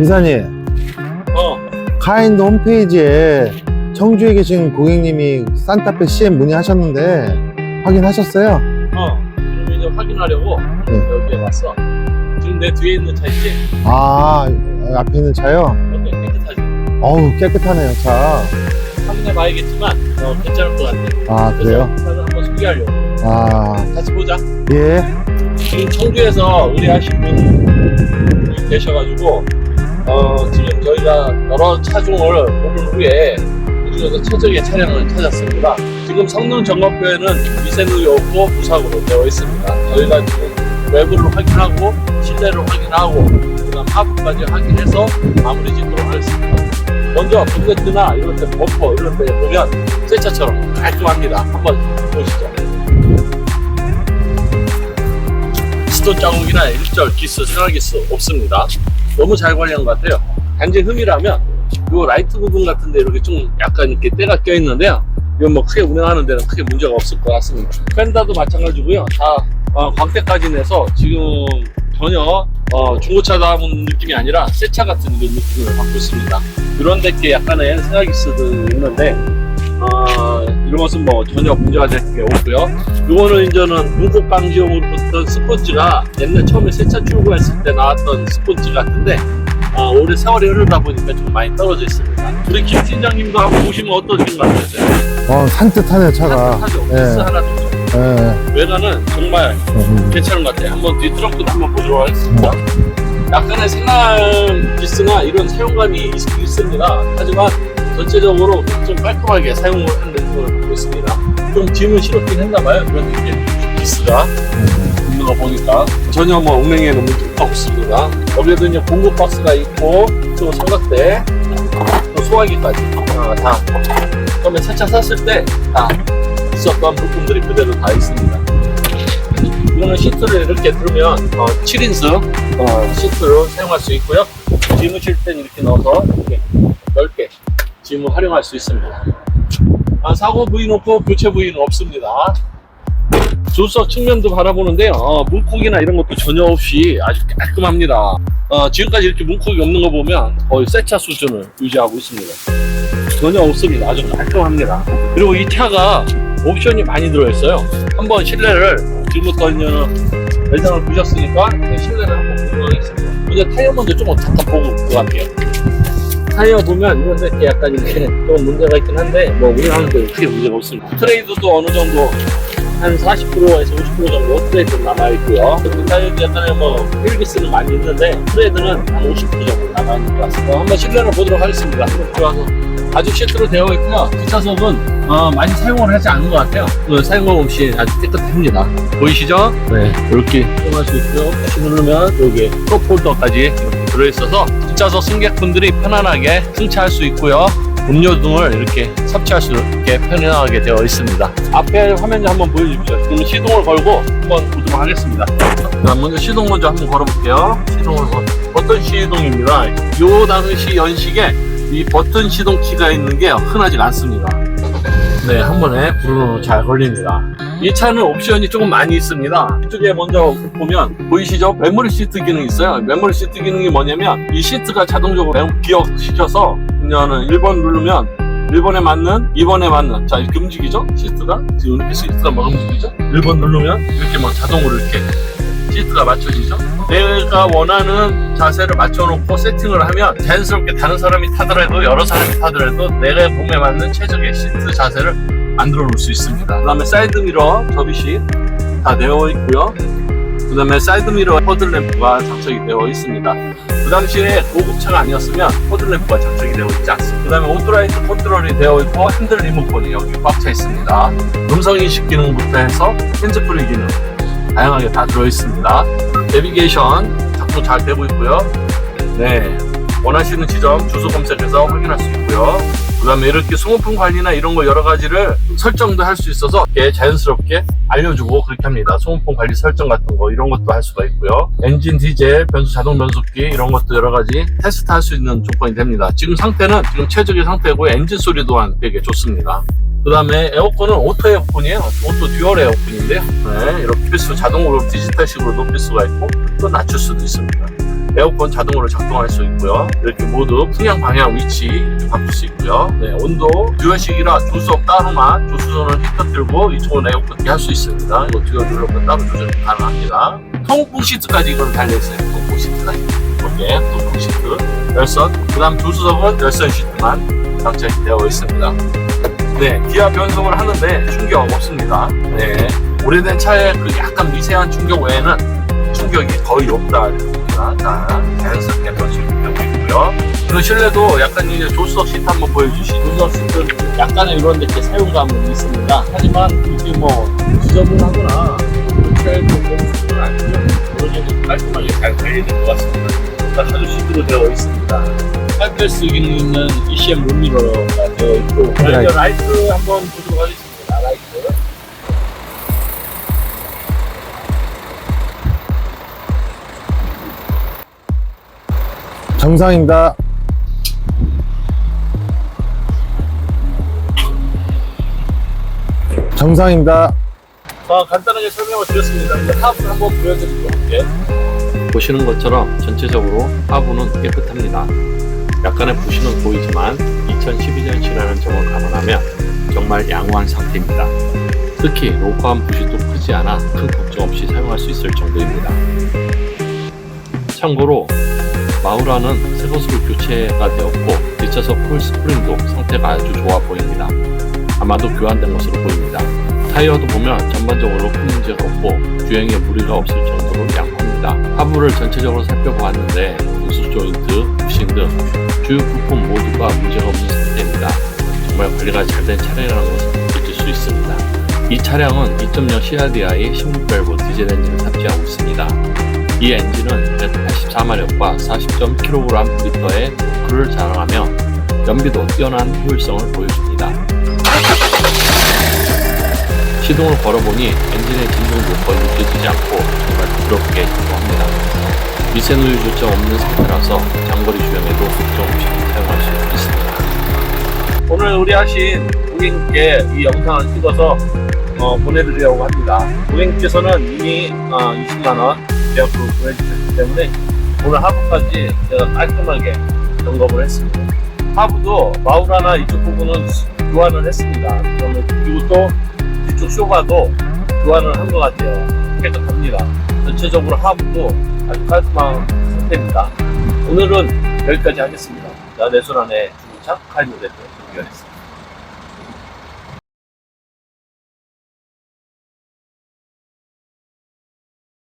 이사님, 어, 카인드 홈페이지에 청주에 계신 고객님이 산타페 CM 문의하셨는데 확인하셨어요? 어. 그럼 이제 확인하려고 네. 여기에 왔어. 지금 내 뒤에 있는 차 있지? 아, 앞에 있는 차요? 어때? 깨끗하지? 어우, 깨끗하네요, 차. 확인해 봐야겠지만, 어, 괜찮을 것 같아. 아, 그래요? 차를 한번 소개하려고. 아, 같이 보자. 예. 지금 청주에서 의뢰하신 분이 계셔가지고, 어, 지금 저희가 여러 차종을 보는 후에 그중에서 최적의 차량을 찾았습니다. 지금 성능 점검표에는 미세누이 없고 무사고로 되어 있습니다. 저희가 지금 외부를 확인하고 실내를 확인하고 그다음 하부까지 확인해서 마무리 짓도록 하겠습니다. 먼저 본네트나 이런 데 범퍼 이런 데 보면 새 차처럼 깔끔합니다. 한번 보시죠. 스톤 자국이나 일절 기스, 생활 기스 없습니다. 너무 잘 관리한 것 같아요. 단지 흠이라면 요 라이트 부분 같은데 이렇게 좀 약간 이렇게 때가 껴 있는데요. 이건 뭐 크게 운행하는 데는 크게 문제가 없을 것 같습니다. 펜다도 마찬가지고요. 다 어, 광택까지 내서 지금 전혀 어, 중고차다운 느낌이 아니라 새 차 같은 이런 느낌을 받고 있습니다. 이런 데께 약간의 생활기스도 있는데 어, 이런 것은 뭐 전혀 문제가 될 게 없고요. 이거는 이제는 문콕 방지용으로 붙던 스폰지가 옛날 처음에 새차 출고했을 때 나왔던 스폰지 같은데 어, 올해 세월이 흐르다 보니까 좀 많이 떨어져 있습니다. 우리 김 팀장님도 한번 보시면 어떠신 것 같으세요? 어, 산뜻하네, 차가. 하죠. 예. 기스 하나도 없죠. 예. 외관은 정말 음. 괜찮은 것 같아요. 한번 뒤 트렁크도 한번 보도록 하겠습니다. 약간의 생활 기스나 이런 사용감이 있, 있습니다. 하지만 전체적으로 좀 깔끔하게 사용을 하는 느낌을 있습니다. 좀 짐을 실었긴 했나봐요. 그런 게 기스가 있는 거 보니까 전혀 뭐 운행에는 문제가 없습니다. 여기에도 이제 공급 박스가 있고 또 삼각대 또 소화기까지 아, 다 처음에 새차 샀을 때 다 있었던 부품들이 그대로 다 있습니다. 이거는 시트를 이렇게 들으면 어, 7인승 어, 시트로 사용할 수 있고요. 짐을 실 땐 이렇게 넣어서 이렇게 넓게 짐을 활용할 수 있습니다. 아, 사고 부위는 없고 교체 부위는 없습니다. 조수석 측면도 바라보는데요. 어, 문콕이나 이런 것도 전혀 없이 아주 깔끔합니다. 어, 지금까지 이렇게 문콕이 없는 거 보면 거의 새 차 수준을 유지하고 있습니다. 전혀 없습니다. 아주 깔끔합니다. 그리고 이 차가 옵션이 많이 들어있어요. 한번 실내를 지금부터 외장을 보셨으니까 실내를 한번 보도록 하겠습니다. 먼저 타이어 먼저 좀 잠깐 보고 들어갈게요. 타이어 보면 이런 데 약간 이렇게 좀 문제가 있긴 한데 뭐 운행하는 데 크게 문제가 없습니다. 트레이드도 어느 정도 한 40%에서 50% 정도 트레이드 남아있고요. 그 타이어도 약간의 뭐 휠기스는 많이 있는데 트레이드는 한 50% 정도 남아있는 것 같습니다. 한번 실내를 보도록 하겠습니다. 들어와서 아주 시트로 되어 있고요. 뒷차석은 어, 많이 사용을 하지 않은 것 같아요. 그 사용감 없이 아주 깨끗합니다. 보이시죠? 네, 이렇게 사용할 수 있고요. 다시 누르면 여기 컵홀더까지 이렇게 들어있어서 뒷좌석 승객분들이 편안하게 승차할 수 있고요. 음료 등을 이렇게 섭취할 수 있게 편안하게 되어 있습니다. 앞에 화면 좀 한번 보여주십시오. 지금 시동을 걸고 한번 보도록 하겠습니다. 자, 먼저 시동 먼저 한번 걸어볼게요. 시동을 걸 버튼 시동입니다. 요 당시 연식에 이 버튼 시동 키가 있는 게 흔하지가 않습니다. 네, 한 번에 불은 잘 걸립니다. 이 차는 옵션이 조금 많이 있습니다. 이쪽에 먼저 보면 보이시죠? 메모리 시트 기능이 있어요. 메모리 시트 기능이 뭐냐면 이 시트가 자동적으로 기억시켜서 그러면 1번 누르면 1번에 맞는, 2번에 맞는 자 이렇게 움직이죠? 시트가 지금 이렇게 시트가 막 움직이죠? 1번 누르면 이렇게 막 자동으로 이렇게 시트가 맞춰지죠? 내가 원하는 자세를 맞춰놓고 세팅을 하면 자연스럽게 다른 사람이 타더라도 여러 사람이 타더라도 내가 몸에 맞는 최적의 시트 자세를 만들어 놓을 수 있습니다. 그 다음에 사이드 미러 접이식 다 되어 있고요. 그 다음에 사이드 미러 허들램프가 장착이 되어 있습니다. 그 당시에 고급차가 아니었으면 허들램프가 장착이 되어 있지 않습니다. 그 다음에 오토라이트 컨트롤이 되어 있고 핸들 리모컨이 여기 꽉 차 있습니다. 음성 인식 기능부터 해서 핸즈프리 기능 다양하게 다 들어있습니다. 내비게이션 작동 잘 되고 있고요. 네. 원하시는 지점 주소 검색해서 확인할 수 있고요. 그 다음에 이렇게 소모품 관리나 이런 거 여러 가지를 설정도 할 수 있어서 자연스럽게 알려주고 그렇게 합니다. 소모품 관리 설정 같은 거 이런 것도 할 수가 있고요. 엔진 디젤, 변수 자동 변속기 이런 것도 여러 가지 테스트 할 수 있는 조건이 됩니다. 지금 상태는 지금 최적의 상태고 엔진 소리 또한 되게 좋습니다. 그 다음에 에어컨은 오토 에어컨이에요. 오토 듀얼 에어컨인데요. 네, 이렇게 필수 자동으로 디지털식으로 높일 수가 있고 또 낮출 수도 있습니다. 에어컨 자동으로 작동할 수 있고요. 이렇게 모두 풍향 방향 위치 바꿀 수 있고요. 네, 온도 듀얼식이라 조수석 따로만 조수선을 히터 틀고 이쪽은 에어컨 할수 있습니다. 이거 듀얼 눌러서 따로 조절 가능합니다. 통풍 시트까지 이건 달려있어요. 통풍 시트까지. 이렇게 통풍 시트 열선. 그 다음 조수석은 열선 시트만 장착되어 있습니다. 네, 기아 변속을 하는데 충격 없습니다. 네, 오래된 차의 그 약간 미세한 충격 외에는 충격이 거의 없다 이렇게 봅니다. 자, 자연스럽게 변속이 되고 있고요. 그 실내도 약간 이제 조수석 시트 한번 보여주시죠. 조수석 시트 약간의 이런 데게 사용감은 있습니다. 하지만 이게 뭐 지저분하거나 차에 좀 어느 정도 깔끔하게 잘 관리된 것 같습니다. 자, 자주 시트로 되어 있습니다. 하이패스 기능 있는 ECM 룸미러가 되어 있고 라이트. 라이트 한번 보도록 하겠습니다. 라이트. 정상입니다. 정상입니다. 자, 간단하게 설명을 드렸습니다. 이제 하부를 한번 보여드리도록 할게요. 보시는 것처럼 전체적으로 하부는 깨끗합니다. 약간의 부식은 보이지만 2012년치라는 점을 감안하면 정말 양호한 상태입니다. 특히 로커한 부식도 크지 않아 큰 걱정 없이 사용할 수 있을 정도입니다. 참고로 마우라는 새 것으로 교체가 되었고 뒷좌석 풀 스프링도 상태가 아주 좋아 보입니다. 아마도 교환된 것으로 보입니다. 타이어도 보면 전반적으로 큰 문제가 없고 주행에 무리가 없을 정도로. 하 부를 전체적으로 살펴보았는데 부수 조인트, 부싱 등 주요 부품 모두가 문제가 없는 상태입니다. 정말 관리가 잘 된 차량이라는 것을 느낄 수 있습니다. 이 차량은 2.0 CRDI 16밸브 디젤 엔진을 탑재하고 있습니다. 이 엔진은 184마력과 40.kgm의 토크를 자랑하며 연비도 뛰어난 효율성을 보여줍니다. 시동을 걸어보니 엔진의 진동도 거의 느껴지지 않고 정말 부드럽게 작동합니다. 미세누유조차 없는 상태라서 장거리 주행에도 없이 사용할 수 있습니다. 오늘 의뢰하신 고객님께 이 영상을 찍어서 어, 보내드리려고 합니다. 고객님께서는 이미 어, 20만원 계약으로 보내주셨기 때문에 오늘 하부까지 제가 깔끔하게 점검을 했습니다. 하부도 마우라나 이쪽 부분은 교환을 했습니다. 그리고 또 뒤쪽 쇼바도 교환을 한 것 같아요. 깨끗합니다. 전체적으로 하부도 아주 깔끔한 상태입니다. 오늘은 여기까지 하겠습니다. 자, 내손 안에 중차 칼 모델을 준비하겠습니다.